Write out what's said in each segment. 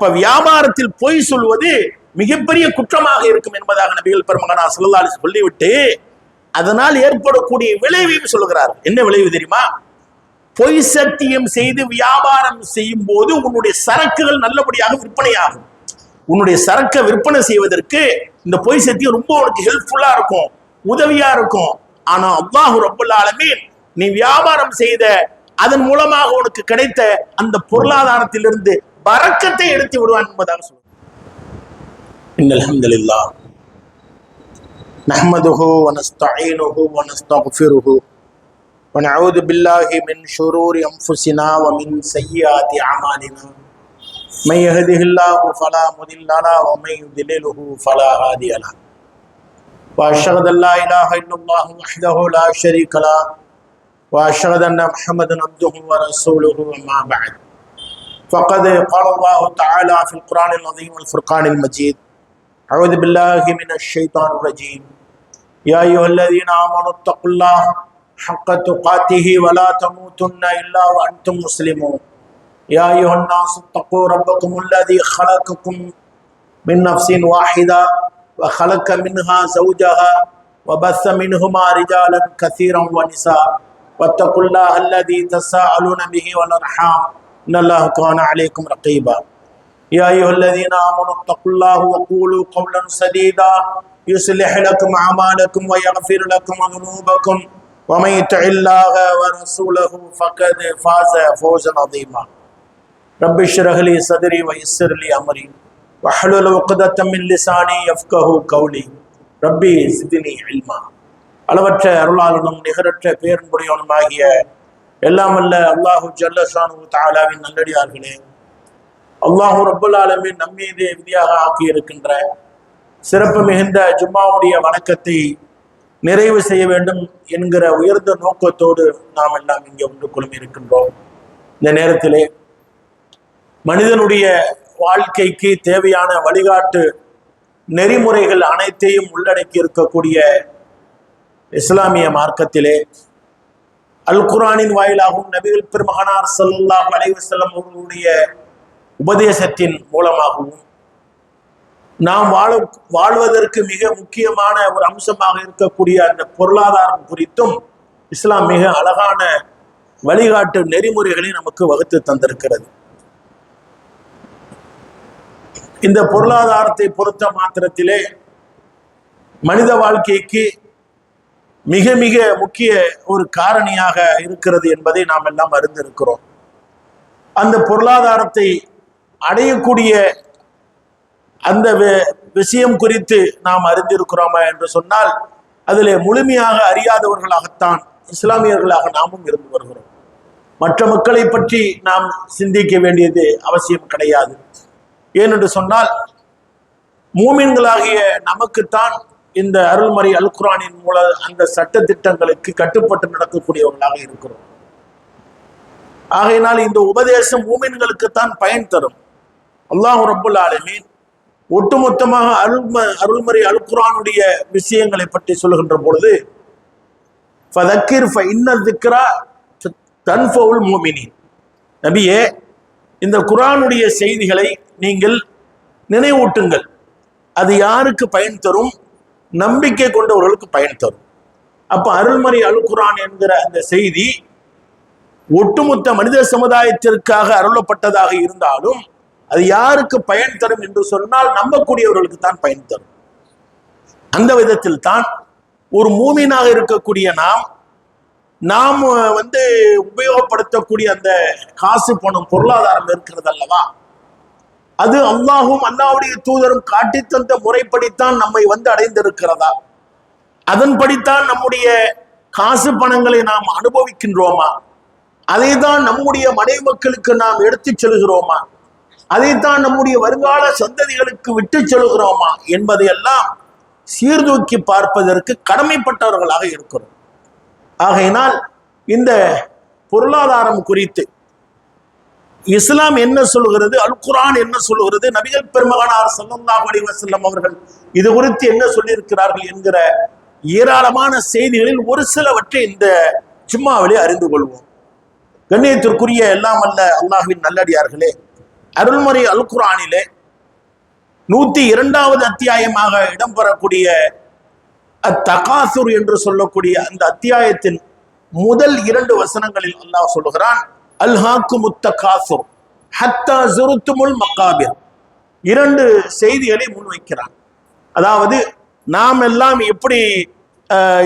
அப்ப வியாபாரத்தில் பொய் சொல்வது மிகப்பெரிய குற்றமாக இருக்கும் என்பதாக நபிகள் பெருமகனா சொல்லலாலி சொல்லிவிட்டு அதனால் ஏற்படக்கூடிய விளைவையும் சொல்கிறார் என்ன விளைவு தெரியுமா? பொய் சத்தியம் செய்து வியாபாரம் செய்யும் போது உன்னுடைய சரக்குகள் நல்லபடியாக விற்பனையாகும். உன்னுடைய சரக்கை விற்பனை செய்வதற்கு இந்த பொய் சத்தியம் ரொம்ப உனக்கு ஹெல்ப்ஃபுல்லா இருக்கும் உதவியா இருக்கும். ஆனா அல்லாஹு ரப்பல் நீ வியாபாரம் செய்த அதன் மூலமாக உனக்கு கிடைத்த அந்த பொருளாதாரத்திலிருந்து பறக்கத்தை எடுத்து விடுவான் என்பதாக சொல்லுவோம் إن الحمد لله نحمده ونستعينه ونستغفره ونعوذ بالله من شرور أنفسنا ومن سيئات أعمالنا. من يهده الله فلا مضل له ومن يضلله فلا هادي له. وأشهد أن لا إله إلا الله وحده لا شريك له. وأشهد أن محمدا عبده ورسوله أما بعد. فقد قال الله تعالى في القرآن العظيم والفرقان المجيد. أعوذ بالله من الشيطان الرجيم. يا أيها الذين آمنوا اتقوا الله حق تقاته ولا تموتن إلا وأنتم مسلمون. يا أيها الناس اتقوا ربكم الذي خلقكم من نفس واحدة وخلق منها زوجها وبث منهما رجالا كثيرا ونساء. واتقوا الله الذي تساءلون به والأرحام. إن الله كان عليكم رقيبا يا أيها الذين آمنوا اتقوا الله وقولوا قولا سديدا يصلح لكم أعمالكم ويغفر لكم ذنوبكم ومن يطع الله ورسوله فقد فاز فوزا عظيما رب اشرح لي صدري ويسر لي أمري واحلل عقدة من لساني يفقه قولي ربي زدني علما அளவற்ற அருளாளனும் நிகரற்ற பேரன்புடையவனுமாகிய எல்லாம் அல்ல அல்லாஹு ஜல்லஷானு தாலாவின் நல்லடியார்களே. அல்லாஹூ ரப்புல் ஆலமின் நம்மீது விதியாக ஆக்கி இருக்கின்ற சிறப்பு மிகுந்த ஜும்மாவுடைய வணக்கத்தை நிறைவு செய்ய வேண்டும் என்கிற உயர்ந்த நோக்கத்தோடு நாம் எல்லாம் இங்கே ஒன்று குழுமி இருக்கின்றோம் இந்த நேரத்திலே மனிதனுடைய வாழ்க்கைக்கு தேவையான வழிகாட்டு நெறிமுறைகள் அனைத்தையும் உள்ளடக்கி இருக்கக்கூடிய இஸ்லாமிய மார்க்கத்திலே அல் குரானின் வாயிலாகவும் நபிகள் பெருமகனார் ஸல்லல்லாஹு அலைவசல்லம் அவர்களுடைய உபதேசத்தின் மூலமாகவும் நாம் வாழ வாழ்வதற்கு மிக முக்கியமான ஒரு அம்சமாக இருக்கக்கூடிய அந்த பொருளாதாரம் குறித்தும் இஸ்லாம் மிக அழகான வழிகாட்டு நெறிமுறைகளை நமக்கு வகுத்து தந்திருக்கிறது. இந்த பொருளாதாரத்தை பொறுத்த மாத்திரத்திலே மனித வாழ்க்கைக்கு மிக மிக முக்கிய ஒரு காரணியாக இருக்கிறது என்பதை நாம் எல்லாம் அறிந்திருக்கிறோம். அந்த பொருளாதாரத்தை அடையக்கூடிய அந்த விஷயம் குறித்து நாம் அறிந்திருக்கிறோமா என்று சொன்னால் அதிலே முழுமையாக அறியாதவர்களாகத்தான் இஸ்லாமியர்களாக நாமும் இருந்து வருகிறோம். மற்ற மக்களை பற்றி நாம் சிந்திக்க வேண்டியது அவசியம் கிடையாது. ஏனென்று சொன்னால் மூமின்களாகிய நமக்குத்தான் இந்த அருள்மறை அல் குரானின் மூல அந்த சட்ட திட்டங்களுக்கு கட்டுப்பட்டு நடக்கக்கூடியவர்களாக இருக்கிறோம். ஆகையினால் இந்த உபதேசம் மூமின்களுக்குத்தான் பயன் தரும். அல்லாஹு ரபுல் ஆலமீன் ஒட்டுமொத்தமாக அருள்ம அருள்மறை அல் குரானுடைய விஷயங்களை பற்றி சொல்லுகின்ற பொழுது ஃபதக்கிர் ஃப இன்ன திக்ரா தன்ஃபவுல் மூமினின். நபியே இந்த குரானுடைய செய்திகளை நீங்கள் நினைவூட்டுங்கள். அது யாருக்கு பயன் தரும்? நம்பிக்கை கொண்டவர்களுக்கு பயன் தரும். அப்போ அருள்மறை அல் குரான் என்கிற அந்த செய்தி ஒட்டுமொத்த மனித சமுதாயத்திற்காக அருளப்பட்டதாக இருந்தாலும் அது யாருக்கு பயன் தரும் என்று சொன்னால் நம்பக்கூடியவர்களுக்கு தான் பயன் தரும். அந்த விதத்தில் தான் ஒரு மூமினாக இருக்கக்கூடிய நாம் நாம் வந்து உபயோகப்படுத்தக்கூடிய அந்த காசு பணம் பொருளாதாரம் இருக்கிறது அல்லவா? அது அல்லாஹும் அல்லாவுடைய தூதரும் காட்டி தந்த முறைப்படித்தான் நம்மை வந்து அடைந்திருக்கிறதா? அதன்படித்தான் நம்முடைய காசு பணங்களை நாம் அனுபவிக்கின்றோமா? அதை தான் நம்முடைய மனைவி மக்களுக்கு நாம் எடுத்துச் செல்கிறோமா? அதைத்தான் நம்முடைய வருங்கால சந்ததிகளுக்கு விட்டு செல்கிறோமா? என்பதையெல்லாம் சீர்தூக்கி பார்ப்பதற்கு கடமைப்பட்டவர்களாக இருக்கிறோம். ஆகையினால் இந்த பொருளாதாரம் குறித்து இஸ்லாம் என்ன சொல்கிறது அல் குரான் என்ன சொல்கிறது நபிகள் பெருமகனார் ஸல்லல்லாஹு அலைஹி செல்லம் அவர்கள் இது குறித்து என்ன சொல்லியிருக்கிறார்கள் என்கிற ஏராளமான செய்திகளில் ஒரு சிலவற்றை இந்த ஜும்மாவிலே அறிந்து கொள்வோம். கண்ணியத்திற்குரிய எல்லாம் அல்ல அல்லாஹுவின் நல்லடியார்களே. அருள்முறை அல் குரானிலே நூத்தி இரண்டாவது அத்தியாயமாக இடம்பெறக்கூடிய அத்தகாசுர் என்று சொல்லக்கூடிய அந்த அத்தியாயத்தின் முதல் இரண்டு வசனங்களில் அல்லாஹ் சொல்லுகிறான் அல்ஹாக்கு முத்தகாசும் ஹத்தா ஜுருத்துமுல் மக்காபிர் இரண்டு செய்திகளை முன்வைக்கிறான் அதாவது நாம் எல்லாம் எப்படி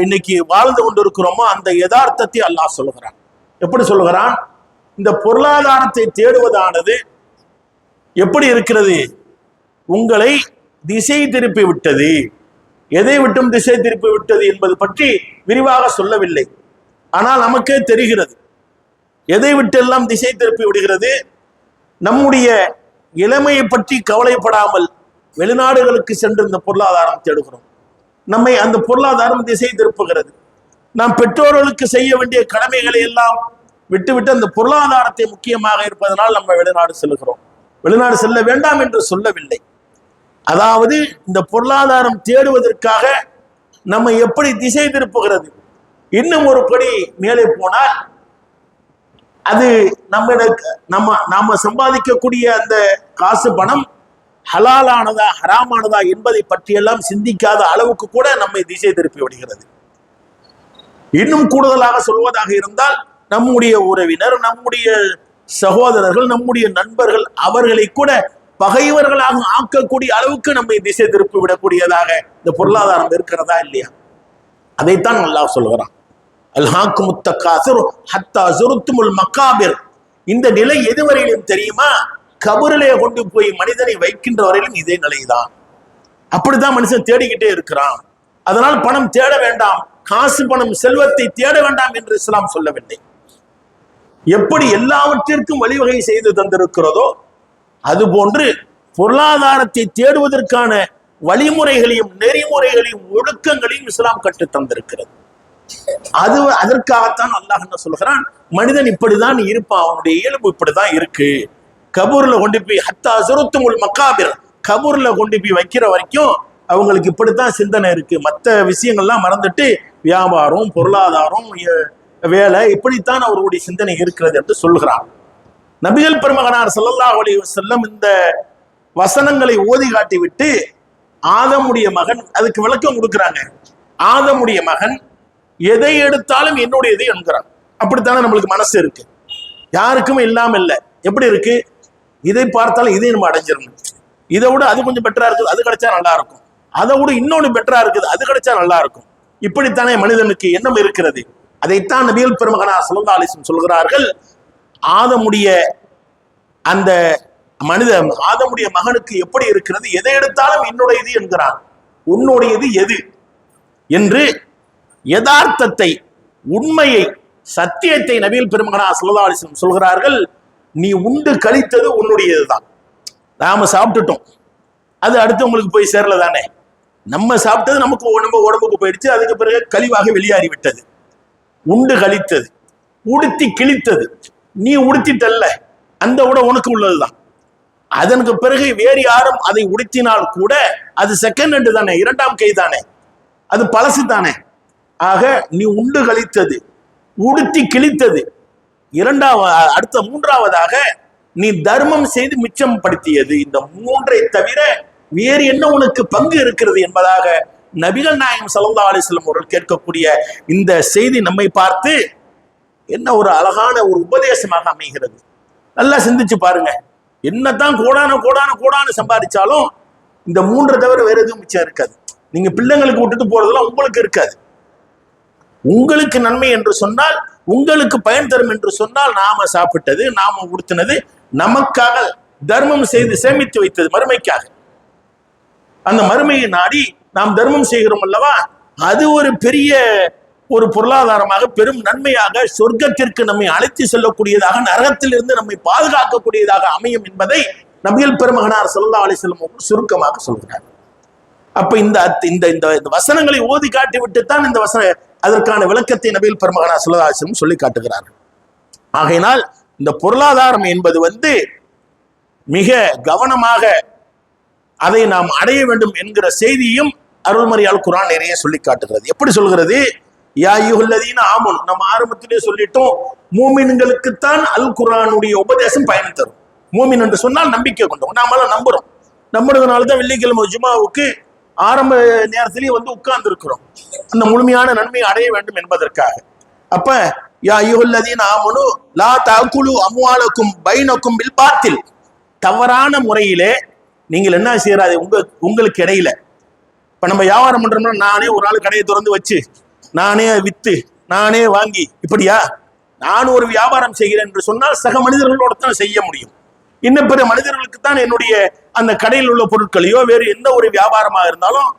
இன்னைக்கு வாழ்ந்து கொண்டிருக்கிறோமோ அந்த யதார்த்தத்தை அல்லாஹ் சொல்லுகிறான் எப்படி சொல்லுகிறான் இந்த பொருளாதாரத்தை தேடுவதானது எப்படி இருக்கிறது? உங்களை திசை திருப்பி விட்டது. எதை விட்டும் திசை திருப்பி விட்டது என்பது பற்றி விரிவாக சொல்லவில்லை. ஆனால் நமக்கே தெரிகிறது. எதை விட்டெல்லாம் திசை திருப்பி விடுகிறது? நம்முடைய இளமையை பற்றி கவலைப்படாமல் வெளிநாடுகளுக்கு சென்று இந்த பொருளாதாரம் தேடுகிறோம். நம்மை அந்த பொருளாதாரம் திசை திருப்புகிறது. நாம் பெற்றோர்களுக்கு செய்ய வேண்டிய கடமைகளை எல்லாம் விட்டுவிட்டு அந்த பொருளாதாரத்தை முக்கியமாக இருப்பதனால் நம்ம வெளிநாடு செல்கிறோம். வெளிநாடு செல்ல வேண்டாம் என்று சொல்லவில்லை. அதாவது இந்த பொருளாதாரம் தேடுவதற்காக நம்ம எப்படி திசை திருப்புகிறது? இன்னும் ஒரு படி மேலே போனால் அது நம்ம நம்ம நாம சம்பாதிக்கக்கூடிய அந்த காசு பணம் ஹலாலானதா ஹராமானதா என்பதை பற்றியெல்லாம் சிந்திக்காத அளவுக்கு கூட நம்மை திசை திருப்பி விடுகிறது. இன்னும் கூடுதலாக சொல்வதாக இருந்தால் நம்முடைய உறவினர் நம்முடைய சகோதரர்கள் நம்முடைய நண்பர்கள் அவர்களை கூட பகைவர்களாக ஆக்கக்கூடிய அளவுக்கு நம்மை திசை திருப்பி விடக்கூடியதாக இந்த பொருளாதாரம் இருக்கிறதா இல்லையா? அதைத்தான் நல்லா சொல்கிறான் அல்ஹாக்கு முத்தக்காசுர் ஹத்தா சுருத்துமுல் மக்காபிர் இந்த நிலை எதுவரையிலும் தெரியுமா? கபரிலே கொண்டு போய் மனிதனை வைக்கின்ற வரையிலும் இதே நிலைதான். அப்படித்தான் மனுஷன் தேடிக்கிட்டே இருக்கிறான். அதனால் பணம் தேட வேண்டாம். காசு பணம் செல்வத்தை தேட வேண்டாம் என்று இஸ்லாம் சொல்லவில்லை. எப்படி எல்லாவற்றிற்கும் வழிவகை செய்து தந்திருக்கிறதோ அதுபோன்று பொருளாதாரத்தை தேடுவதற்கான வழிமுறைகளையும் நெறிமுறைகளையும் ஒழுக்கங்களையும் இஸ்லாம் கற்று தந்திருக்கிறது. அது அதற்காகத்தான் அல்லாஹ் என்ன சொல்கிறான் மனிதன் இப்படிதான் இருப்பான் அவனுடைய இயல்பு இப்படிதான் இருக்கு. கபூர்ல கொண்டு போய் ஹத்தா சுருத்துமுல் மக்காபிர் கபூர்ல கொண்டு போய் வைக்கிற வரைக்கும் அவங்களுக்கு இப்படித்தான் சிந்தனை இருக்கு. மற்ற விஷயங்கள்லாம் மறந்துட்டு வியாபாரம் பொருளாதாரம் வேலை இப்படித்தான் அவருடைய சிந்தனை இருக்கிறது என்று சொல்கிறான் நபிகள் பெருமகனார் சல்லல்லா அலி செல்லம் இந்த வசனங்களை ஓதி காட்டி விட்டு ஆதமுடைய மகன் அதுக்கு விளக்கம் கொடுக்குறாங்க. ஆதமுடைய மகன் எதை எடுத்தாலும் என்னுடையது என்கிறான் அப்படித்தானே நம்மளுக்கு மனசு இருக்கு. யாருக்கும் இல்லாம இல்லை. எப்படி இருக்கு? இதை பார்த்தாலும் இதை நம்ம அடைஞ்சிடணும். இதை விட அது கொஞ்சம் பெட்டரா இருக்குது அது கிடைச்சா நல்லா இருக்கும். அதை விட இன்னொன்னு பெட்டரா இருக்குது அது கிடைச்சா நல்லா இருக்கும். இப்படித்தானே மனிதனுக்கு எண்ணம் இருக்கிறது. அதைத்தான் நபிகள் பெருமகனா சல்லா சொல்கிறார்கள் ஆதமுடைய அந்த மனித ஆதமுடைய மகனுக்கு எப்படி இருக்கிறது? எதை எடுத்தாலும் என்னுடையது என்கிறான். உன்னுடையது எது? என்று யதார்த்தத்தை உண்மையை சத்தியத்தை நபிகள் பெருமகனா சல்லா அலிஸ்லம் சொல்கிறார்கள் நீ உண்டு கழித்தது உன்னுடையது தான் நாம சாப்பிட்டுட்டோம். அது அடுத்தவங்களுக்கு போய் சேரல தானே நம்ம சாப்பிட்டது நமக்கு உடம்பு உடம்புக்கு போயிடுச்சு. அதுக்கு பிறகு கழிவாக வெளியாறி விட்டது. உண்டு கழித்தது. உடுத்தி கிழித்தது. நீ உடுத்திட்டல்ல. அந்த உடை உனக்கு உள்ளதுதான். அதனுக்கு பிறகு வேறு யாரும் அதை உடுத்தினால் கூட அது செகண்ட் ஹேண்டு தானே? இரண்டாம் கை தானே? அது பழசு தானே ஆக நீ உண்டு கழித்தது உடுத்தி கிழித்தது. இரண்டாவது அடுத்த மூன்றாவதாக நீ தர்மம் செய்து மிச்சம் படுத்தியது. இந்த மூன்றை தவிர வேறு என்ன உனக்கு பங்கு இருக்கிறது என்பதாக நபிகள் நாயகம் சல்லா அலிஸ்லம் அவர்கள் கேட்கக்கூடிய இந்த செய்தி நம்மை பார்த்து என்ன ஒரு அழகான ஒரு உபதேசமாக அமைகிறது. நல்லா சிந்திச்சு பாருங்க. என்னத்தான் கோடான கோடான கோடான சம்பாதிச்சாலும் இந்த மூன்றை தவிர வேற எதுவும் மிச்சம் இருக்காது. நீங்க பிள்ளைங்களுக்கு விட்டுட்டு போறதெல்லாம் உங்களுக்கு இருக்காது. உங்களுக்கு நன்மை என்று சொன்னால் உங்களுக்கு பயன் தரும் என்று சொன்னால் நாம சாப்பிட்டது நாம உடுத்தினது நமக்காக தர்மம் செய்து சேமித்து வைத்தது மறுமைக்காக. அந்த மறுமையை நாடி நாம் தர்மம் செய்கிறோம் அல்லவா? அது ஒரு பெரிய ஒரு பொருளாதாரமாக பெரும் நன்மையாக சொர்க்கத்திற்கு நம்மை அழைத்து செல்லக்கூடியதாக நரகத்திலிருந்து நம்மை பாதுகாக்கக்கூடியதாக அமையும் என்பதை நபிகள் பெருமகனார் ஸல்லல்லாஹு அலைஹி வஸல்லம் அவர்கள் சுருக்கமாக சொல்கிறார். அப்ப இந்த அத்- இந்த இந்த இந்த வசனங்களை ஓதி காட்டி விட்டுத்தான் இந்த வசன அதற்கான விளக்கத்தை நபிகள் பெருமகனா ஸல்லல்லாஹு சொல்லி காட்டுகிறார்கள். ஆகையினால் இந்த பொருளாதாரம் என்பது வந்து மிக கவனமாக அதை நாம் அடைய வேண்டும் என்கிற செய்தியும் அருள்மறியால் குரான் நிறைய சொல்லி காட்டுகிறது. எப்படி சொல்கிறது? யாயுல்லதீன ஆமன் நம்ம ஆரம்பத்திலே சொல்லிட்டோம் மூமின்களுக்குத்தான் அல் குரானுடைய உபதேசம் பயன் தரும். மூமின் என்று சொன்னால் நம்பிக்கை கொண்டோம். நாமெல்லாம் நம்புறோம். நம்புறதுனால தான் வெள்ளிக்கிழமை ஜுமாவுக்கு ஆரம்ப நேரத்திலேயே வந்து உட்கார்ந்து இருக்கிறோம் அந்த முழுமையான நன்மையை அடைய வேண்டும் என்பதற்காக. அப்ப யா ஐயுல்லதீன் ஆமனு லா தாக்குலு அம்வாலக்கும் பைனக்கும் பில் பார்த்தில் தவறான முறையிலே நீங்கள் என்ன செய்யறாது உங்க உங்களுக்கு இடையில. இப்ப நம்ம வியாபாரம் பண்றோம்னா நானே ஒரு நாள் கடையை திறந்து வச்சு நானே வித்து நானே வாங்கி இப்படியா? நான் ஒரு வியாபாரம் செய்கிறேன் என்று சொன்னால் சக மனிதர்களோட தான் செய்ய முடியும். இன்னும் பிற மனிதர்களுக்கு தான் என்னுடைய அந்த கடையில் உள்ள பொருட்களையோ வேறு எந்த ஒரு வியாபாரமாக இருந்தாலும்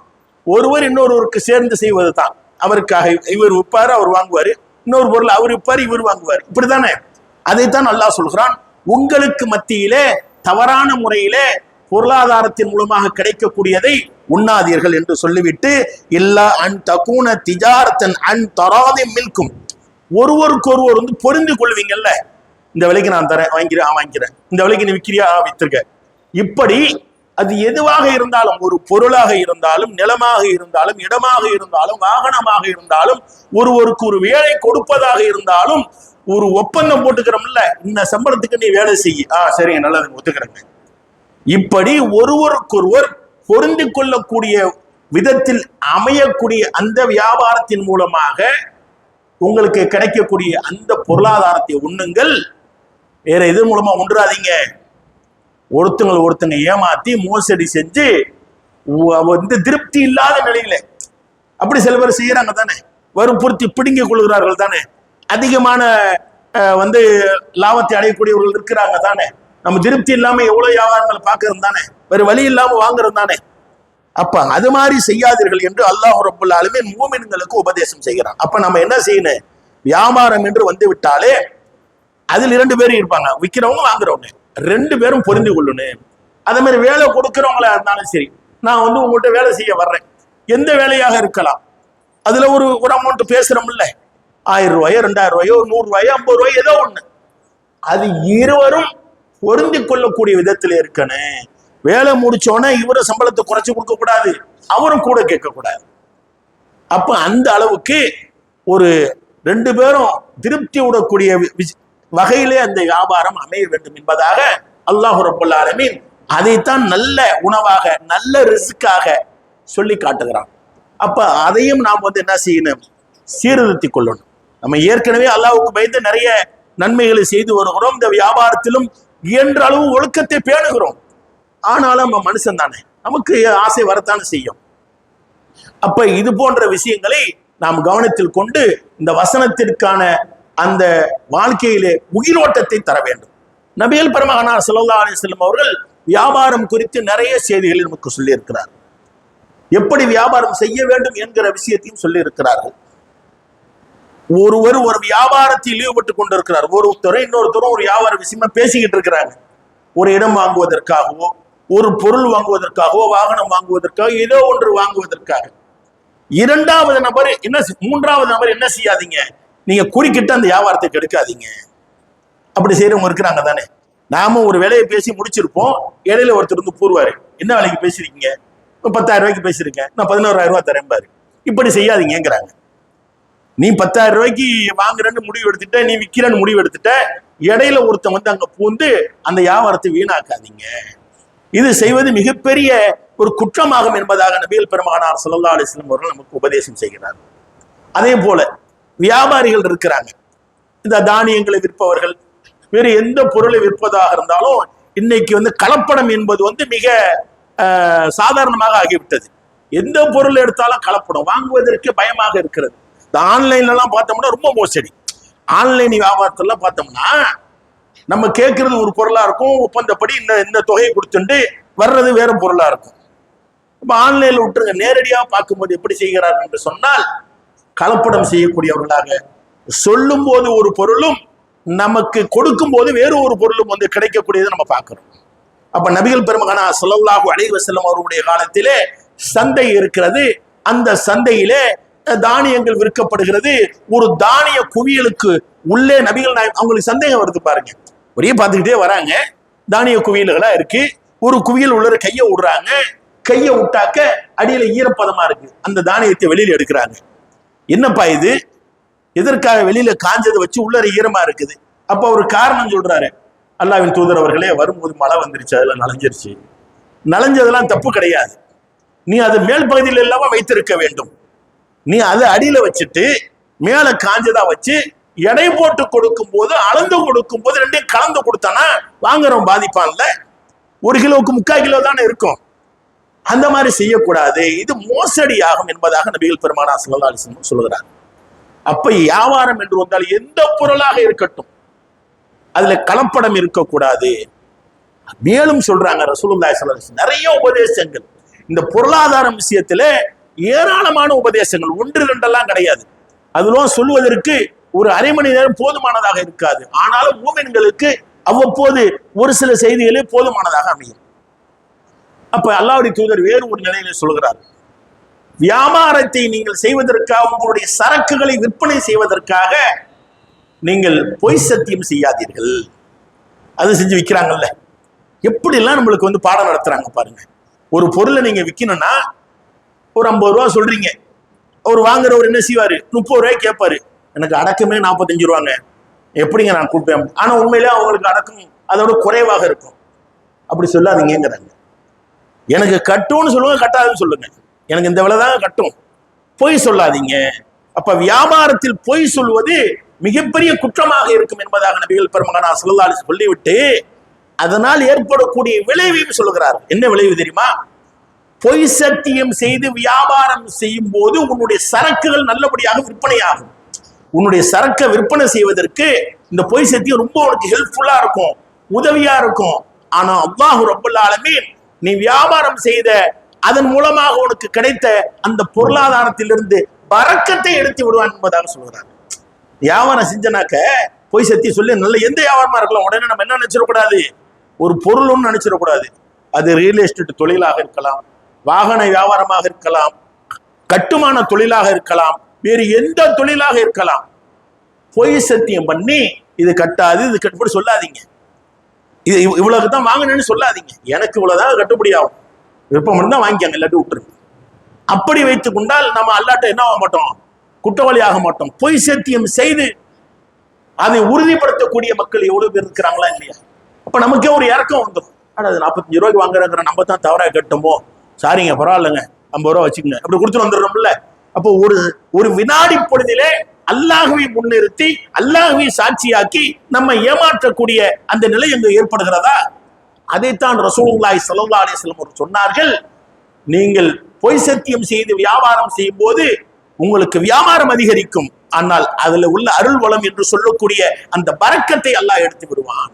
ஒருவர் இன்னொருவருக்கு சேர்ந்து செய்வது தான் அவருக்காக இவர் விற்பாரு அவர் வாங்குவார். இன்னொரு பொருள் அவர் விற்பாரு இவர் வாங்குவார். இப்படிதானே? அதைத்தான் அல்லாஹ் சொல்கிறான். உங்களுக்கு மத்தியிலே தவறான முறையிலே பொருளாதாரத்தின் மூலமாக கிடைக்கக்கூடியதை உண்ணாதீர்கள் என்று சொல்லிவிட்டு இல்லா அன் தகுன திஜாரத்தன் அன் தராதி மில்கும் ஒருவருக்கு ஒருவர் வந்து பொருந்து கொள்வீங்கல்ல? இந்த விலைக்கு நான் தரேன் வாங்கிறேன் ஆ வாங்கிக்கிறேன். இந்த விலைக்கு நீ விற்கிறியா ஆ வித்திருக்க. இப்படி அது எதுவாக இருந்தாலும் ஒரு பொருளாக இருந்தாலும் நிலமாக இருந்தாலும் இடமாக இருந்தாலும் வாகனமாக இருந்தாலும் ஒருவருக்கு ஒரு வேலை கொடுப்பதாக இருந்தாலும் ஒரு ஒப்பந்தம் போட்டுக்கிறோம்ல இந்த சம்பளத்துக்கு நீ வேலை செய்ய ஆ சரிங்க நல்லது ஒத்துக்கிறேங்க. இப்படி ஒருவருக்கொருவர் பொருந்து கொள்ளக்கூடிய விதத்தில் அமையக்கூடிய அந்த வியாபாரத்தின் மூலமாக உங்களுக்கு கிடைக்கக்கூடிய அந்த பொருளாதாரத்தை உண்ணுங்கள். வேற இது மூலமா ஒன்றாதீங்க. ஒருத்தங்களை ஒருத்தங்க ஏமாத்தி மோசடி செஞ்சு வந்து திருப்தி இல்லாத நிலையில. அப்படி சில பேர் செய்யறாங்க தானே. வற்புறுத்தி பிடுங்கிக் கொள்கிறார்கள் தானே. அதிகமான வந்து லாபத்தை அடையக்கூடியவர்கள் இருக்கிறாங்க தானே. நம்ம திருப்தி இல்லாம எவ்வளவு வியாபாரங்கள் பார்க்கறது தானே. வேறு வழி இல்லாம வாங்குறது தானே. அப்ப அது மாதிரி செய்யாதீர்கள் என்று அல்லாஹ் ரபுல்லாலுமே மூமின்களுக்கு உபதேசம் செய்கிறான். அப்ப நம்ம என்ன செய்யணும்? வியாபாரம் என்று வந்து விட்டாலே அதில் இரண்டு பேரும் இருப்பாங்க. விற்கிறவங்க வாங்குறவங்க ரெண்டு பேரும் பொருந்தி கொள்ளணும். அதே மாதிரி வேலை கொடுக்குறவங்களா இருந்தாலும் சரி நான் வந்து உங்கள்கிட்ட வேலை செய்ய வர்றேன். எந்த வேலையாக இருக்கலாம். அதுல ஒரு ஒரு அமௌண்ட் பேசுறோம்ல. ஆயிரம் ரூபாயோ ரெண்டாயிரம் ரூபாயோ நூறு ரூபாயோ ஐம்பது ரூபாயோ ஏதோ ஒன்று அது இருவரும் பொருந்தி கொள்ளக்கூடிய விதத்தில் இருக்கணும். வேலை முடிச்சோன்னே இவரு சம்பளத்தை குறைச்சு கொடுக்க கூடாது. அவரும் கூட கேட்கக்கூடாது அப்போ அந்த அளவுக்கு ஒரு ரெண்டு பேரும் திருப்தி விடக்கூடிய வகையிலே அந்த வியாபாரம் அமைய வேண்டும் என்பதாக அல்லாஹ் ரபுல் ஆலமீன் அதைத்தான் நல்ல உணவாக நல்ல ரிஸ்க்காக சொல்லி காட்டுகிறான். அப்ப அதையும் நாம் வந்து என்ன செய்யணும்? சீர்திருத்திக் கொள்ளணும். நம்ம ஏற்கனவே அல்லாவுக்கு பயந்து நிறைய நன்மைகளை செய்து வருகிறோம். இந்த வியாபாரத்திலும் இயன்ற அளவு ஒழுக்கத்தை பேணுகிறோம். ஆனாலும் நம்ம மனுஷன் தானே. நமக்கு ஆசை வரத்தானே செய்யும். அப்ப இது போன்ற விஷயங்களை நாம் கவனத்தில் கொண்டு இந்த வசனத்திற்கான அந்த வாழ்க்கையிலே உயிரோட்டத்தை தர வேண்டும். நபியல் பெருமகனார் ஸல்லல்லாஹு அலைஹி வஸல்லம் அவர்கள் வியாபாரம் குறித்து நிறைய செய்திகளை நமக்கு சொல்லியிருக்கிறார். எப்படி வியாபாரம் செய்ய வேண்டும் என்கிற விஷயத்தையும் சொல்லியிருக்கிறார்கள். ஒருவர் ஒரு வியாபாரத்தில் ஈடுபட்டு கொண்டிருக்கிறார். ஒருத்தரும் இன்னொருத்தரும் ஒரு வியாபார விஷயமா பேசிக்கிட்டு இருக்கிறாங்க. ஒரு இடம் வாங்குவதற்காகவோ ஒரு பொருள் வாங்குவதற்காகவோ வாகனம் வாங்குவதற்காக ஏதோ ஒன்று வாங்குவதற்காக. இரண்டாவது நபர் என்ன செய்- மூன்றாவது நபர் என்ன செய்யாதீங்க? நீங்கள் குறுக்கிட்டு அந்த வியாபாரத்தை கெடுக்காதீங்க. அப்படி செய்கிறவங்க இருக்கிறாங்க தானே. நாமும் ஒரு வேலையை பேசி முடிச்சிருப்போம். இடையில ஒருத்தர் வந்து கூறுவார் என்ன வேலைக்கு பேசியிருக்கீங்க ஒரு பத்தாயிரம் ரூபாய்க்கு பேசியிருக்கேன் நான் பதினோராயிரம் ரூபா தரேன் பாரு. இப்படி செய்யாதீங்கங்கிறாங்க. நீ பத்தாயிரம் ரூபாய்க்கு வாங்குறேன்னு முடிவு எடுத்துட்ட நீ விற்கிறேன்னு முடிவு எடுத்துட்ட. இடையில ஒருத்தன் வந்து அங்க பூந்து அந்த வியாபாரத்தை வீணாக்காதீங்க. இது செய்வது மிகப்பெரிய ஒரு குற்றமாகும் என்பதாக நபிகள் பெருமானார் ஸல்லல்லாஹு அலிஸ்லம் அவர்கள் நமக்கு உபதேசம் செய்கிறார். அதே போல வியாபாரிகள் இருக்கிறாங்க. இந்த தானியங்களை விற்பவர்கள் வேறு எந்த பொருளை விற்பதாக இருந்தாலும் இன்னைக்கு வந்து கலப்படம் என்பது வந்து மிக அஹ், சாதாரணமாக ஆகிவிட்டது. எந்த பொருள் எடுத்தாலும் கலப்படம் வாங்குவதற்கு பயமாக இருக்கிறது. இந்த ஆன்லைன்ல எல்லாம் பார்த்தோம்னா ரொம்ப மோசடி. ஆன்லைன் வியாபாரத்தெல்லாம் பார்த்தோம்னா நம்ம கேட்கறது ஒரு பொருளா இருக்கும் ஒப்பந்தப்படி இந்த இந்த தொகையை கொடுத்துட்டு வர்றது வேற பொருளா இருக்கும். இப்ப ஆன்லைன்ல விட்டுருங்க நேரடியா பார்க்கும்போது எப்படி செய்கிறார் என்று சொன்னால் கலப்படம் செய்யக்கூடியவர்களாக சொல்லும் போது ஒரு பொருளும் நமக்கு கொடுக்கும் போது வேறு ஒரு பொருளும் வந்து கிடைக்கக்கூடியதை நம்ம பார்க்கிறோம். அப்ப நபிகள் பெருமகனா சொல்லவுலாகு அலைஹி செல்லம் அவருடைய காலத்திலே சந்தை இருக்கிறது. அந்த சந்தையிலே தானியங்கள் விற்கப்படுகிறது. ஒரு தானிய குவியலுக்கு உள்ளே நபிகள் நாயகம் அவங்களுக்கு சந்தேகம் வருது பாருங்க. ஒரே பார்த்துக்கிட்டே வராங்க. தானிய குவியல்களா இருக்கு. ஒரு குவியல் உள்ள கையை விடுறாங்க. கையை விட்டாக்க அடியில ஈரப்பதமா இருக்கு. அந்த தானியத்தை வெளியில் எடுக்கிறாங்க. என்னப்பா இது? எதற்காக வெளியில காஞ்சதை வச்சு உள்ளர ஈரமா இருக்குது? அப்ப ஒரு காரணம் சொல்றாரு. அல்லாவின் தூதர் அவர்களே வரும்போது மழை வந்துருச்சு அதெல்லாம் நனைஞ்சிருச்சு. நனைஞ்சதெல்லாம் தப்பு கிடையாது. நீ அது மேல் பகுதியில் இல்லாம வைத்திருக்க வேண்டும். நீ அதை அடியில வச்சுட்டு மேல காஞ்சதா வச்சு எடை போட்டு கொடுக்கும் போது அளந்து கொடுக்கும் போது ரெண்டையும் கலந்து கொடுத்தானா? வாங்குறவன் பாதிப்பான்ல. ஒரு கிலோவுக்கு முக்கால் கிலோ தானே இருக்கும். அந்த மாதிரி செய்யக்கூடாது. இது மோசடி ஆகும் என்பதாக நபிகள் பெருமானா ஸல்லல்லாஹு அலைஹி சொல்கிறார் அப்ப வியாபாரம் என்று வந்தால் எந்த பொருளாக இருக்கட்டும் அதுல கலப்படம் இருக்கக்கூடாது. மேலும் சொல்றாங்க ரசூலுல்லாஹி ஸல்லல்லாஹு நிறைய உபதேசங்கள். இந்த பொருளாதாரம் விஷயத்துல ஏராளமான உபதேசங்கள் ஒன்று ரெண்டெல்லாம் கிடையாது. அதெல்லாம் சொல்லுவதற்கு ஒரு அரை மணி நேரம் போதுமானதாக இருக்காது. ஆனாலும் மூமென்களுக்கு அவ்வப்போது ஒரு சில செய்திகளே போதுமானதாக அமையும். அப்ப அல்லாவுடைய தூதர் வேறு ஒரு நிலையில சொல்கிறார் வியாபாரத்தை நீங்கள் செய்வதற்காக உங்களுடைய சரக்குகளை விற்பனை செய்வதற்காக நீங்கள் பொய் சத்தியம் செய்யாதீர்கள். அது செஞ்சு விற்கிறாங்கல்ல எப்படிலாம் நம்மளுக்கு வந்து பாடம் நடத்துறாங்க பாருங்க. ஒரு பொருளை நீங்க விற்கணும்னா ஒரு ஐம்பது ரூபா சொல்றீங்க. அவர் வாங்குறவர் என்ன செய்வாரு? முப்பது ரூபாய் கேட்பாரு. எனக்கு அடக்கமே நாற்பத்தஞ்சு ரூபாங்க. எப்படிங்க நான் கொடுப்பேன் ஆனா உண்மையிலே அவங்களுக்கு அடக்கம் அதோட குறைவாக இருக்கும். அப்படி சொல்லாதீங்கிறாங்க எனக்கு கட்டும்னு சொல்லுங்க கட்டாதுன்னு சொல்லுங்க. எனக்கு இந்த விலை தான் கட்டும். பொய் சொல்லாதீங்க. அப்ப வியாபாரத்தில் பொய் சொல்வது மிகப்பெரிய குற்றமாக இருக்கும் என்பதாக நபிகள் பெருமகனா சொல்லலாலி சொல்லிவிட்டு அதனால் ஏற்படக்கூடிய விளைவையும் சொல்லுகிறார். என்ன விளைவு தெரியுமா? பொய் சத்தியம் செய்து வியாபாரம் செய்யும் போது உன்னுடைய சரக்குகள் நல்லபடியாக விற்பனையாகும். உன்னுடைய சரக்கை விற்பனை செய்வதற்கு இந்த பொய் சத்தியம் ரொம்ப உனக்கு ஹெல்ப்ஃபுல்லா இருக்கும் உதவியா இருக்கும். ஆனா அல்லாஹு ரப்பல் ஆலமீன் நீ வியாபாரம் செய்த அதன் மூலமாக உனக்கு கிடைத்த அந்த பொருளாதாரத்திலிருந்து பறக்கத்தை எடுத்து விடுவான் என்பதாக சொல்கிறார். வியாபாரம் செஞ்சனாக்க பொய் சத்தி சொல்லி. நல்ல எந்த வியாபாரமா இருக்கலாம். உடனே நம்ம என்ன நினைச்சிடக்கூடாது? ஒரு பொருள்னு நினைச்சிடக்கூடாது. அது ரியல் எஸ்டேட் தொழிலாக இருக்கலாம். வாகன வியாபாரமாக இருக்கலாம். கட்டுமான தொழிலாக இருக்கலாம். வேறு எந்த தொழிலாக இருக்கலாம். பொய் சத்தியம் பண்ணி இது கட்டாது இது கட்டுப்படி சொல்லாதீங்க. இது இவ்- இவ்வளவுக்கு தான் வாங்கணும்னு சொல்லாதீங்க. எனக்கு இவ்வளவுதான் கட்டுப்படி ஆகும். விருப்பம் இருந்தா வாங்கிக்காங்க இல்லாட்டி விட்டுருங்க. அப்படி வைத்துக் கொண்டால் நம்ம அல்லாட்ட என்ன ஆக மாட்டோம்? குற்றவாளி ஆக மாட்டோம். பொய் சத்தியம் செய்து அதை உறுதிப்படுத்தக்கூடிய மக்கள் எவ்வளவு பேர் இருக்கிறாங்களா இல்லையா? அப்ப நமக்கே ஒரு இறக்கம் வந்துடும் ஆனா அது நாற்பத்தஞ்சு ரூபாய்க்கு வாங்குறாங்கிற நம்ம தான் தவறாக கட்டுமோ? சாரிங்க பரவாயில்லைங்க. ஐம்பது ரூபா வச்சுக்கோங்க. அப்படி கொடுத்துட்டு வந்துடுறோம்ல. அப்போ ஒரு ஒரு வினாடி பொழுதிலே அல்லாஹுவை முன்னிறுத்தி அல்லாஹுவை சாட்சியாக்கி நம்ம ஏமாற்றக்கூடிய அந்த நிலை அங்கு ஏற்படுகிறதா? அதைத்தான் ரசூலுல்லாய் ஸல்லல்லாஹு அலைஹி சொன்னார்கள். நீங்கள் பொய் சத்தியம் செய்து வியாபாரம் செய்யும் போது உங்களுக்கு வியாபாரம் அதிகரிக்கும். ஆனால் அதுல உள்ள அருள் வளம் என்று சொல்லக்கூடிய அந்த பறக்கத்தை அல்லாஹ் எடுத்து விடுவான்.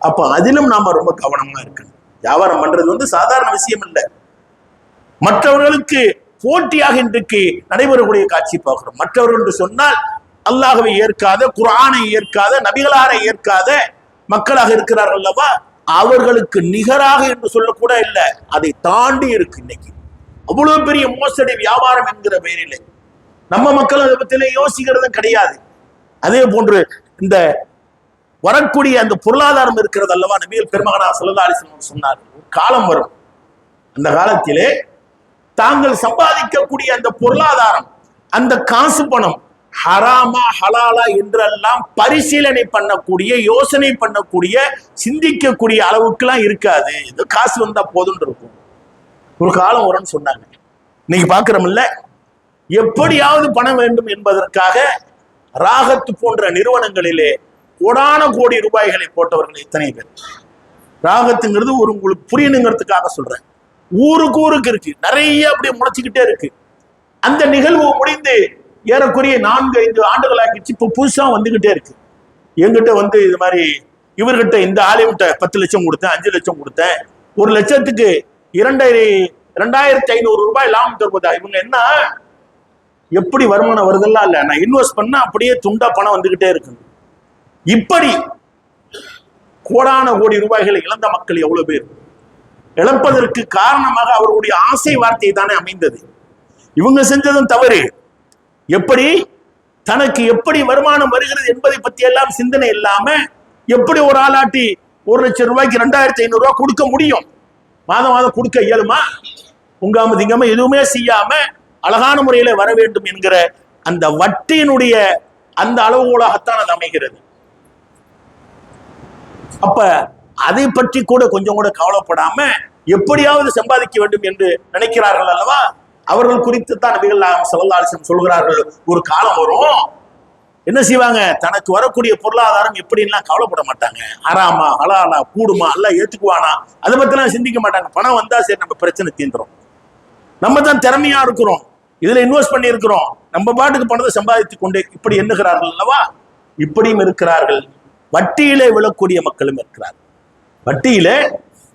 அப்ப அதிலும் நாம ரொம்ப கவனமா இருக்கணும். வியாபாரம் பண்றது வந்து சாதாரண விஷயம் இல்லை. மற்றவர்களுக்கு போட்டியாக இன்றைக்கு நடைபெறக்கூடிய காட்சி பார்க்கிறோம். மற்றவர்கள் என்று சொன்னால் அல்லாஹவை ஏற்காத குரானை ஏற்காத நபிகளாரை ஏற்காத மக்களாக இருக்கிறார்கள் அல்லவா? அவர்களுக்கு நிகராக என்று சொல்லக்கூட இல்லை. அதை தாண்டி இருக்கு இன்னைக்கு. அவ்வளவு பெரிய மோசடி வியாபாரம் என்கிற பெயரிலே. நம்ம மக்கள் அதை பத்தில யோசிக்கிறது கிடையாது. அதே போன்று இந்த வரக்கூடிய அந்த பொருளாதாரம் இருக்கிறது அல்லவா? நபிகள் பெருமகனா சல்லா அலிஸ்லாம் சொன்னார் ஒரு காலம் வரும். அந்த காலத்திலே தாங்கள் சம்பாதிக்கக்கூடிய அந்த பொருளாதாரம் அந்த காசு பணம் ஹராமா ஹலாலா என்றெல்லாம் பரிசீலனை பண்ணக்கூடிய யோசனை பண்ணக்கூடிய சிந்திக்கக்கூடிய அளவுக்குலாம் இருக்காது. இது காசு வந்தா போதும்னு இருக்கும். ஒரு காலம் வரும்னு சொன்னாங்க. இன்னைக்கு பாக்குறோம்ல எப்படியாவது பணம் வேண்டும் என்பதற்காக ராகத்து போன்ற நிறுவனங்களிலே கோடான கோடி ரூபாய்களை போட்டவர்கள் எத்தனை பேர்? ராகத்துங்கிறது ஒரு உங்களுக்கு புரியணுங்கிறதுக்காக சொல்றேன். ஊருக்கு ஊருக்கு இருக்கு. நிறைய அப்படியே முளைச்சிக்கிட்டே இருக்கு. அந்த நிகழ்வு முடிந்து ஏறக்குறைய நான்கு ஐந்து ஆண்டுகள் ஆகிடுச்சு இப்போ புதுசாக வந்துகிட்டே இருக்கு. எங்கிட்ட வந்து இது மாதிரி இவர்கிட்ட இந்த ஆலயம்கிட்ட பத்து லட்சம் கொடுத்தேன் அஞ்சு லட்சம் கொடுத்தேன். ஒரு லட்சத்துக்கு இரண்டாயிரம் ரெண்டாயிரத்தி ஐநூறு ரூபாய் லாபம் தருவதா? இவங்க என்ன? எப்படி வருமானம் வருதெல்லாம் இல்லை. நான் இன்வெஸ்ட் பண்ணா அப்படியே துண்டா பணம் வந்துகிட்டே இருக்கு. இப்படி கோடான கோடி ரூபாய்களை இழந்த மக்கள் எவ்வளவு பேர்? இழப்பதற்கு காரணமாக அவர்களுடைய ஆசை வார்த்தை தானே அமைந்தது. இவங்க செஞ்சதும் தவறு. எப்படி? தனக்கு எப்படி வருமானம் வருகிறது என்பதை பத்தி எல்லாம் சிந்தனை இல்லாம எப்படி ஒரு ஆளாட்டி ஒரு லட்சம் ரூபாய்க்கு ரெண்டாயிரத்தி ஐநூறு ரூபாய் கொடுக்க முடியும்? மாதம் மாதம் கொடுக்க இயலுமா? உங்காம திங்காம எதுவுமே செய்யாம அழகான முறையில வர வேண்டும் என்கிற அந்த வட்டியினுடைய அந்த அளவுகோலாகத்தான் அது அமைகிறது. அப்ப அதை பற்றி கூட கொஞ்சம் கூட கவலைப்படாம எப்படியாவது சம்பாதிக்க வேண்டும் என்று நினைக்கிறார்கள் அல்லவா? அவர்கள் குறித்து தான் நபிகள் செல்லல்லாசம் சொல்கிறார்கள். ஒரு காலம் வரும். என்ன செய்வாங்க? தனக்கு வரக்கூடிய பொருளாதாரம் எப்படின்லாம் கவலைப்பட மாட்டாங்க. ஆறாமா ஹலாலா கூடுமா எல்லாம் ஏத்துக்குவானா? அதை பத்திலாம் சிந்திக்க மாட்டாங்க. பணம் வந்தா சரி நம்ம பிரச்சனை தீந்துரும். நம்ம தான் திறமையா இருக்கிறோம். இதுல இன்வெஸ்ட் பண்ணி இருக்கிறோம் நம்ம பாட்டுக்கு பணத்தை சம்பாதித்து கொண்டே இப்படி எண்ணுகிறார்கள் அல்லவா? இப்படியும் இருக்கிறார்கள். வட்டியிலே விழக்கூடிய மக்களும் இருக்கிறார்கள். வட்டியிலே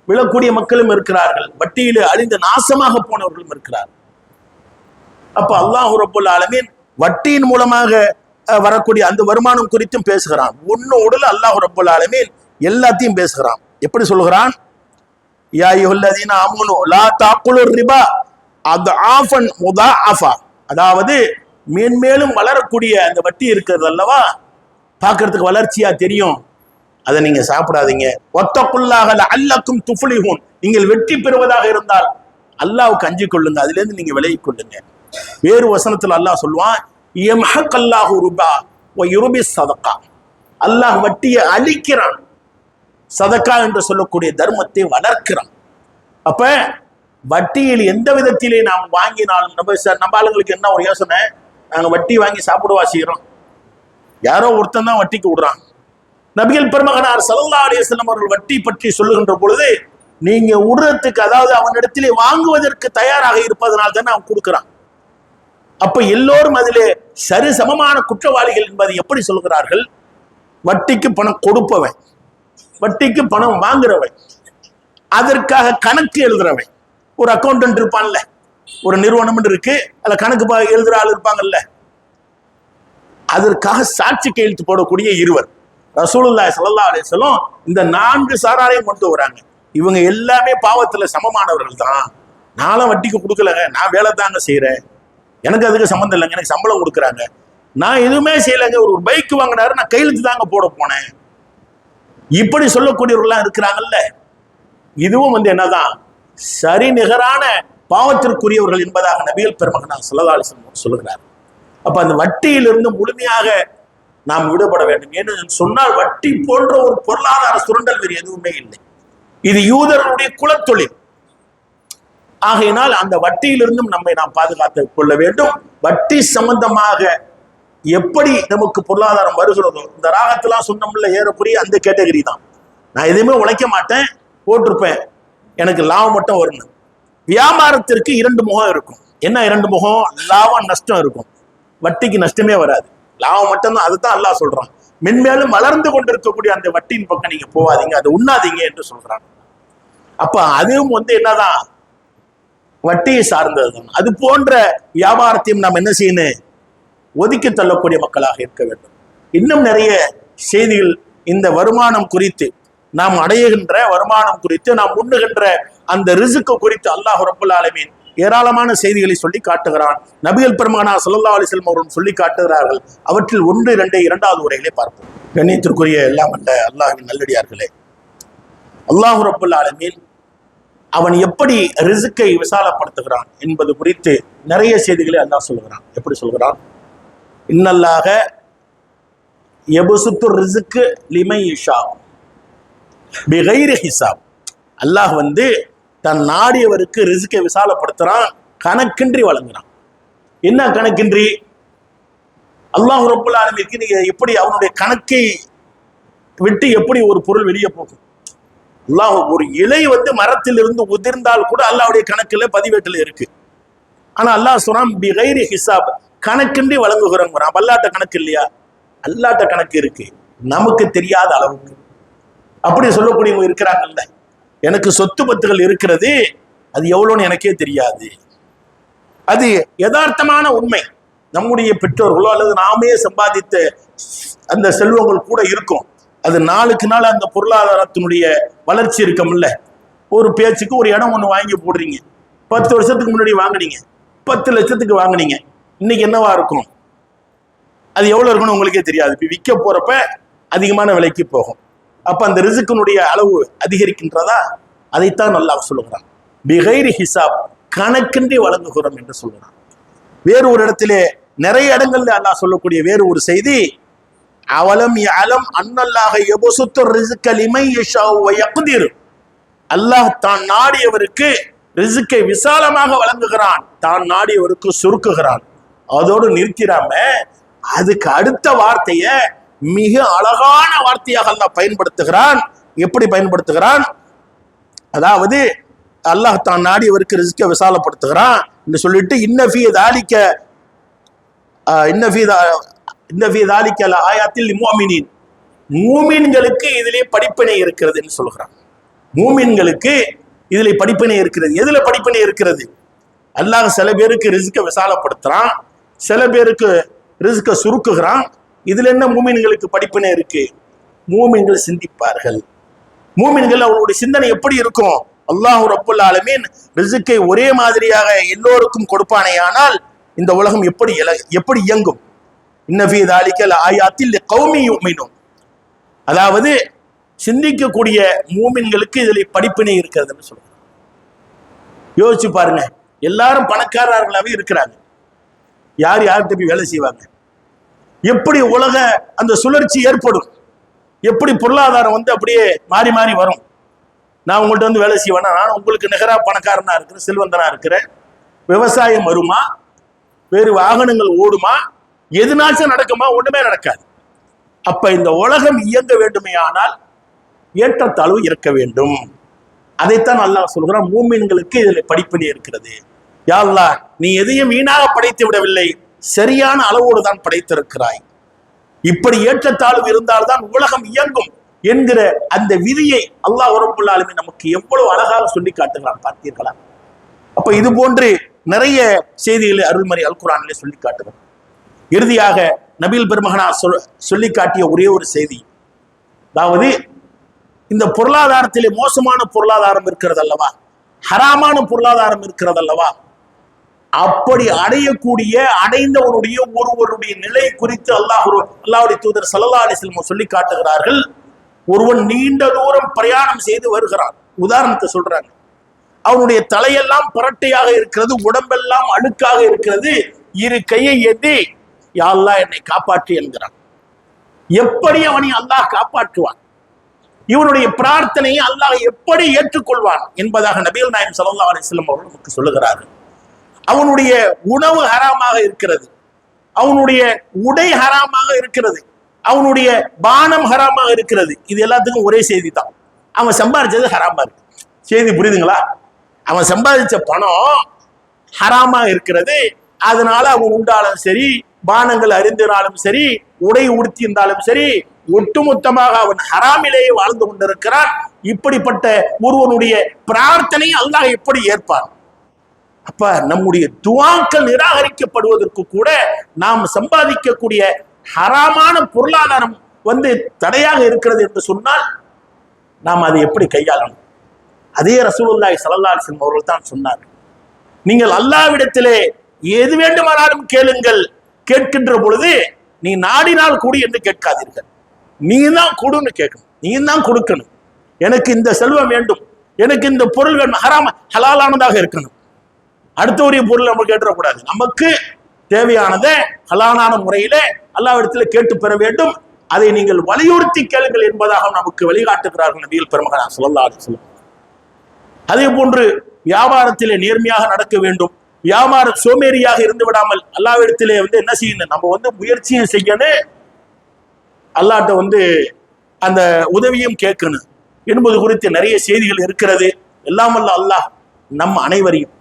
விழக்கூடிய மக்களும் இருக்கிறார்கள். வட்டியில அழிந்து நாசமாக போனவர்களும் இருக்கிறார்கள். அப்ப அல்லாஹ் ரபுல் ஆலமீன் வட்டியின் மூலமாக வரக்கூடிய அந்த வருமானம் குறித்தும் பேசுகிறான். ஒன்னு உடல் அல்லாஹ் ரபுல் ஆலமீன் எல்லாத்தையும் பேசுகிறான். எப்படி சொல்கிறான்? யா யுல்லதீன அமுனு லா தாக்குலு ரிபா அது ஆஃபன் முதா ஆஃபா அதாவது மேன்மேலும் வளரக்கூடிய அந்த வட்டி இருக்கிறது அல்லவா? பார்க்கறதுக்கு வளர்ச்சியா தெரியும். அதை நீங்க சாப்பிடாதீங்க. ஒத்தக்குள்ளாக அல்லக்கும் துஃபுலிஹூன். நீங்கள் வெற்றி பெறுவதாக இருந்தால் அல்லாவுக்கு அஞ்சு கொள்ளுங்க. அதுல இருந்து நீங்க விலகி கொள்ளுங்க. வேறு வசனத்துல அல்லாஹ் சொல்லுவான் எம்ஹக்கல்லாஹு ருபா ஒ யுருபி சதக்கா அல்லாஹ் வட்டியை அழிக்கிறான். சதக்கா என்று சொல்லக்கூடிய தர்மத்தை வளர்க்கிறான். அப்ப வட்டியில் எந்த விதத்திலே நாம் வாங்கினாலும் நம்ம சார் நம்ம ஆளுங்களுக்கு என்ன ஒரு யோசனை? நாங்கள் வட்டி வாங்கி சாப்பிடுவா செய்கிறோம் யாரோ ஒருத்தன் தான் வட்டிக்கு விடுறான். நபிகள் பெருமகனார் சல்லா அலிஸ்லாம் அவர்கள் வட்டி பற்றி சொல்லுகின்ற பொழுது நீங்க விடுறதுக்கு அதாவது அவனிடத்திலே வாங்குவதற்கு தயாராக இருப்பதனால் தானே அவன் கொடுக்கிறான். அப்ப எல்லோரும் அதிலே சரி சமமான குற்றவாளிகள் என்பதை எப்படி சொல்கிறார்கள்? வட்டிக்கு பணம் கொடுப்பவன் வட்டிக்கு பணம் வாங்குறவன் அதற்காக கணக்கு எழுதுறவன். ஒரு அக்கௌண்டன்ட் இருப்பான்ல ஒரு நிறுவனம் இருக்கு அதுல கணக்கு எழுதுற ஆள் இருப்பாங்கல்ல. அதற்காக சாட்சி கையெழுத்து போடக்கூடிய இருவர். ரசூலுல்லா சல்லா அலைஹி சொல்லும் இந்த நான்கு சாராரையும் கொண்டு வராங்க. இவங்க எல்லாமே பாவத்தில் சமமானவர்கள் தான். நானும் வட்டிக்கு கொடுக்கலங்க. நான் வேலை தாங்க செய்கிறேன் எனக்கு அதுக்கு சம்மந்தம் இல்லைங்க. எனக்கு சம்பளம் கொடுக்குறாங்க. நான் எதுவுமே செய்யலைங்க. ஒரு பைக் வாங்கினாரு நான் கையெழுத்து தாங்க போட போனேன். இப்படி சொல்லக்கூடியவர்கள்லாம் இருக்கிறாங்கல்ல. இதுவும் வந்து என்னதான்? சரி நிகரான பாவத்திற்குரியவர்கள் என்பதாக நபிகள் பெருமகனார் சொல்லதாலிசன் சொல்லுகிறார். அப்ப அந்த வட்டியிலிருந்து முழுமையாக நாம் விடுபட வேண்டும். என்று சொன்னால் வட்டி போன்ற ஒரு பொருளாதார சுரண்டல் வேறு எதுவுமே இல்லை. இது யூதர்களுடைய குலத்தொழில். ஆகையினால் அந்த வட்டியிலிருந்தும் நம்மை நாம் பாதுகாத்துக் கொள்ள வேண்டும். வட்டி சம்பந்தமாக எப்படி நமக்கு பொருளாதாரம் வருகிறதோ இந்த ராகத்தெல்லாம் சொன்னோம்ல ஏறக்குறைய அந்த கேட்டகரி தான். நான் எதுவுமே உழைக்க மாட்டேன் போட்டிருப்பேன். எனக்கு லாபம் மட்டும் வரணும் வியாபாரத்திற்கு இரண்டு முகம் இருக்கும். என்ன இரண்டு முகம்? லாபம் நஷ்டம் இருக்கும். வட்டிக்கு நஷ்டமே வராது. லாபம் மட்டும்தான் அதுதான் அல்லாஹ் சொல்றான். மென்மேலும் வளர்ந்து கொண்டிருக்கக்கூடிய அந்த வட்டியின் பக்கம் நீங்க போகாதீங்க அதை உண்ணாதீங்க என்று சொல்றாங்க அப்ப அதுவும் வந்து என்னதான்? வட்டியை சார்ந்ததுதான். அது போன்ற வியாபாரத்தையும் நாம் என்ன செய்யணும்? ஒதுக்கி தள்ளக்கூடிய மக்களாக இருக்க வேண்டும். இன்னும் நிறைய செய்திகள் இந்த வருமானம் குறித்து நாம் அடையுகின்ற வருமானம் குறித்து நாம் உண்ணுகின்ற அந்த ரிசுக்கு குறித்து அல்லாஹ் ரபுல் ஆலமீன் ஏராளமான செய்திகளை சொல்லி காட்டுகிறான். நபிகள் பெருமானா சல்லா அலைஹி அவர்கள் சொல்லி காட்டுகிறார்கள். அவற்றில் ஒன்று இரண்டை இரண்டாவது உரைகளை பார்ப்போம். கண்ணியத்திற்குரிய எல்லாம் அல்ல அல்லாஹின் நல்லடியார்களே. அல்லாஹ் ரபுல் ஆலமீன் அவன் எப்படி ரிசுக்கை விசாலப்படுத்துகிறான் என்பது குறித்து நிறைய செய்திகளை அல்லாஹ் சொல்கிறான். எப்படி சொல்கிறான்? இன்னல்லாக எபுசுத்து ரிசுக்கு லிமை இஷா பிகைரி ஹிசாப். அல்லாஹ் வந்து தன் நாடியவருக்கு ரிசுக்கை விசாலப்படுத்துறான் கணக்கின்றி வழங்குறான். என்ன கணக்கின்றி? அல்லாஹ் ரப்புல் ஆலமீனுக்கு நீங்க எப்படி அவனுடைய கணக்கை விட்டு எப்படி ஒரு பொருள் வெளியே போகும்? அல்லாஹ் ஒரு இலை வந்து மரத்திலிருந்து உதிர்ந்தால் கூட அல்லாவுடைய கணக்குல பதிவேட்டில் இருக்கு. ஆனா அல்லாஹ் சொல்றான் பிகைரி ஹிசாப் கணக்கின்றி வழங்குகிறோம் அல்லாட்ட கணக்கு இல்லையா? அல்லாட்ட கணக்கு இருக்கு. நமக்கு தெரியாத அளவுக்கு. அப்படி சொல்லக்கூடியவங்க இருக்கிறாங்கல்ல. எனக்கு சொத்து பத்துகள் இருக்கிறது அது எவ்வளோன்னு எனக்கே தெரியாது. அது யதார்த்தமான உண்மை. நம்முடைய பெற்றோர்களோ அல்லது நாமே சம்பாதித்த அந்த செல்வங்கள் கூட இருக்கும். அது நாளுக்கு நாள் அந்த பொருளாதாரத்தினுடைய வளர்ச்சி இருக்கமில்ல ஒரு பேச்சுக்கு ஒரு இடம் ஒன்று வாங்கி போடுறீங்க. பத்து வருஷத்துக்கு முன்னாடி வாங்குனீங்க. பத்து லட்சத்துக்கு வாங்குனீங்க. இன்னைக்கு என்னவா இருக்கும்? அது எவ்வளோ இருக்குன்னு உங்களுக்கே தெரியாது. இப்போ விற்க போறப்ப அதிகமான விலைக்கு போகும். அப்ப அந்த ரிசுக்கினுடைய அளவு அதிகரிக்கின்றதா? அதைத்தான் நல்லா சொல்லுகிறான். பிகைரி ஹிசாப் கணக்கின்றி வழங்குகிறோம் என்று சொல்லுகிறான். வேறு ஒரு இடத்திலே நிறைய இடங்கள்ல அல்லாஹ் சொல்லக்கூடிய வேறு ஒரு செய்தி அவலம் அலம் அன்னல்லாக எபசுத்து ரிசுக்க லிமை யக்திர் அல்லாஹ் தான் நாடியவருக்கு ரிசுக்கை விசாலமாக வழங்குகிறான். தான் நாடியவருக்கு சுருக்குகிறான். அதோடு நிறுத்திடாம அதுக்கு அடுத்த வார்த்தையை மிக அழகான வார்த்தையாக அல்லாஹ் பயன்படுத்துகிறான். எப்படி பயன்படுத்துகிறான்? அதாவது அல்லாஹ் தான் நாடியவருக்கு ரிஸ்க விசாலப்படுத்துகிறான் என்று சொல்லிட்டு இன்னஃபி தாலிக்க இன்னஃபி இன்னஃபி தாலிக்க ஆயாத்தில் மூமினின் மூமின்களுக்கு இதிலே படிப்பினை இருக்கிறது என்று சொல்கிறான். மூமின்களுக்கு இதில் படிப்பினை இருக்கிறது. எதுல படிப்பினை இருக்கிறது? அல்லாஹ் சில பேருக்கு ரிஸ்க விசாலப்படுத்துறான். சில பேருக்கு ரிஸ்க சுருக்குகிறான். இதுல என்ன மூமின்களுக்கு படிப்பினை இருக்கு? மூமின்கள் சிந்திப்பார்கள். மூமின்கள் அவர்களுடைய சிந்தனை எப்படி இருக்கும்? அல்லாஹ் ரப்புல் ஆலமீன் ரிசுக்கை ஒரே மாதிரியாக எல்லோருக்கும் கொடுப்பானேயானால் இந்த உலகம் எப்படி இல- எப்படி இயங்கும்? இன்னஃபி அலிக்கல் ஆயாத்தில் கௌமியும் மீனும் அதாவது சிந்திக்கக்கூடிய மூமின்களுக்கு இதில் படிப்பினை இருக்கிறதுன்னு சொல்லுவாங்க யோசிச்சு பாருங்க. எல்லாரும் பணக்காரர்களாகவே இருக்கிறாங்க. யார் யார்கிட்ட போய் வேலை செய்வாங்க? எப்படி உலக அந்த சுழற்சி ஏற்படும்? எப்படி பொருளாதாரம் வந்து அப்படியே மாறி மாறி வரும்? நான் உங்கள்கிட்ட வந்து வேலை செய்வேன்னா நான் உங்களுக்கு நிகரா பணக்காரனாக இருக்கிறேன் செல்வந்தனாக இருக்கிறேன். விவசாயம் வருமா? வேறு வாகனங்கள் ஓடுமா? எதுனாச்சும் நடக்குமா? ஒன்றுமே நடக்காது. அப்ப இந்த உலகம் இயங்க வேண்டுமே ஆனால் ஏற்றத்தாழ்வு இருக்க வேண்டும். அதைத்தான் அல்லாஹ் சொல்கிறான் மூமின்களுக்கு இதில் படிப்பினை இருக்கிறது. யாழ்லா நீ எதையும் வீணாக படைத்து விடவில்லை. சரியான அளவோடு தான் படைத்திருக்கிறாய். இப்படி ஏற்றத்தாழ்வு இருந்தால்தான் உலகம் இயங்கும் என்கிற அந்த விதியை அல்லாஹ் உரப்புள்ளாலுமே நமக்கு எவ்வளவு அழகாக சொல்லி காட்டுகிறான் பார்த்தீர்களா? அப்ப இது போன்று நிறைய செய்திகளை அருள்மறை அல் குரானிலே சொல்லி காட்டுகிறான் இறுதியாக நபீல் பெருமகனா சொல் சொல்லி காட்டிய ஒரே ஒரு செய்தி. அதாவது இந்த பொருளாதாரத்திலே மோசமான பொருளாதாரம் இருக்கிறது அல்லவா ஹராமான பொருளாதாரம் இருக்கிறது அல்லவா அப்படி அடையக்கூடிய அடைந்தவனுடைய ஒருவருடைய நிலை குறித்து அல்லாஹ் அல்லாவுடைய தூதர் சல்லா அலிஸ்லம் சொல்லி காட்டுகிறார்கள். ஒருவன் நீண்ட தூரம் பிரயாணம் செய்து வருகிறான். உதாரணத்தை சொல்றாங்க. அவனுடைய தலையெல்லாம் புரட்டையாக இருக்கிறது உடம்பெல்லாம் அழுக்காக இருக்கிறது. இரு கையை ஏந்தி யா அல்லாஹ் என்னை காப்பாற்று என்கிறான். எப்படி அவனை அல்லாஹ் காப்பாற்றுவான்? இவனுடைய பிரார்த்தனையை அல்லாஹ் எப்படி ஏற்றுக்கொள்வான் என்பதாக நபீல் நாயம் சலல்லா அலிஸ்லம் அவர்கள் நமக்கு சொல்லுகிறார்கள். அவனுடைய உணவு ஹராமாக இருக்கிறது. அவனுடைய உடை ஹராமாக இருக்கிறது. அவனுடைய பானம் ஹராமாக இருக்கிறது. இது எல்லாத்துக்கும் ஒரே செய்தி தான் அவன் சம்பாதிச்சது ஹராமா இருக்கு. செய்தி புரியுதுங்களா? அவன் சம்பாதிச்ச பணம் ஹராமா இருக்கிறது. அதனால அவன் உண்டாலும் சரி பானங்கள் அறிந்தினாலும் சரி உடை உடுத்தியிருந்தாலும் சரி ஒட்டுமொத்தமாக அவன் ஹராமிலேயே வாழ்ந்து கொண்டிருக்கிறான். இப்படிப்பட்ட ஒருவனுடைய பிரார்த்தனை அல்லாஹ் எப்படி ஏற்பான்? அப்ப நம்முடைய துவாக்கள் நிராகரிக்கப்படுவதற்கு கூட நாம் சம்பாதிக்கக்கூடிய ஹராமான பொருளாதாரம் வந்து தடையாக இருக்கிறது என்று சொன்னால் நாம் அதை எப்படி கையாளணும்? அதே ரசூலுல்லாய் ஸல்லல்லாஹு அவர்கள் தான் சொன்னார். நீங்கள் அல்லாவிடத்திலே எது வேண்டுமானாலும் கேளுங்கள் கேட்கின்ற பொழுது நீ நாடினால் கூடி என்று கேட்காதீர்கள். நீ தான் கொடுன்னு கேட்கணும். நீ தான் கொடுக்கணும். எனக்கு இந்த செல்வம் வேண்டும். எனக்கு இந்த பொருள் வேணும். ஹராம ஹலாலானதாக இருக்கணும். அடுத்தவரிய பொருள் நம்ம கேட்டுறக்கூடாது. நமக்கு தேவையானதை கலானான முறையில அல்லாவிடத்தில் கேட்டு பெற வேண்டும். அதை நீங்கள் வலியுறுத்தி கேளுங்கள் என்பதாக நமக்கு வழிகாட்டுகிறார்கள் நபிகள் பெருமகனா சொல்லலா சொல்லும் அதே போன்று வியாபாரத்திலே நேர்மையாக நடக்க வேண்டும். வியாபார சோமேறியாக இருந்து விடாமல் அல்லாவிடத்திலே வந்து என்ன செய்யணும் நம்ம வந்து முயற்சியும் செய்யணும். அல்லாட்ட வந்து அந்த உதவியும் கேட்கணும். என்பது குறித்து நிறைய செய்திகள் இருக்கிறது. எல்லாம் அல்ல அல்லாஹ் நம் அனைவரையும்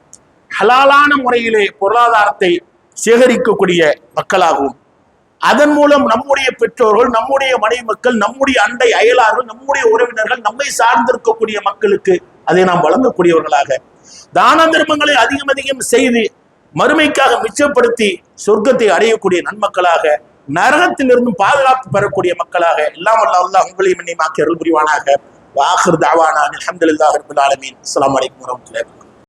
ஹலாலான முறையிலே பொருளாதாரத்தை சேகரிக்கக்கூடிய மக்களாகவும் அதன் மூலம் நம்முடைய பெற்றோர்கள் நம்முடைய மனைவி மக்கள் நம்முடைய அண்டை அயலார்கள் நம்முடைய உறவினர்கள் நம்மை சார்ந்திருக்கக்கூடிய மக்களுக்கு அதை நாம் வழங்கக்கூடியவர்களாக தான தர்மங்களை அதிகம் அதிகம் செய்து மறுமைக்காக மிச்சப்படுத்தி சொர்க்கத்தை அடையக்கூடிய நன்மக்களாக நரகத்திலிருந்து பாதுகாப்பு பெறக்கூடிய மக்களாக எல்லாம் வல்ல அல்லாஹ் உங்களையும் என்னை மாக்கி அருள் புரிவானாக வாஹிர் தாவானா அலமதுல்லாஹ் ரப்பில் ஆலமீன். அஸ்ஸலாமு